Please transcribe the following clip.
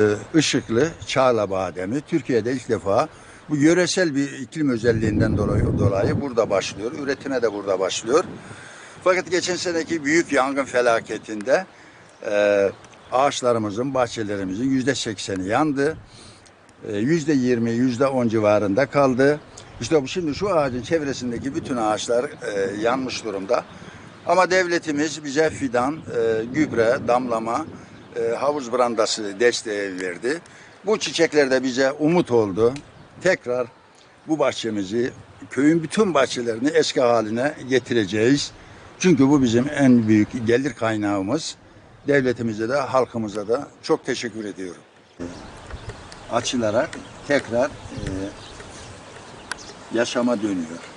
Ee, Işıklı çağla bademi Türkiye'de ilk defa bu yöresel bir iklim özelliğinden dolayı, dolayı burada başlıyor. Üretime de burada başlıyor. Fakat geçen seneki büyük yangın felaketinde e, ağaçlarımızın, bahçelerimizin yüzde sekseni yandı. E, Yüzde yirmi, yüzde on civarında kaldı. İşte bu şimdi şu ağacın çevresindeki bütün ağaçlar e, yanmış durumda. Ama devletimiz bize fidan, e, gübre, damlama, e, havuz brandası desteği verdi. Bu çiçekler de bize umut oldu. Tekrar bu bahçemizi, köyün bütün bahçelerini eski haline getireceğiz. Çünkü bu bizim en büyük gelir kaynağımız. Devletimize de halkımıza da çok teşekkür ediyorum. Açılarak tekrar e, yaşama dönüyor.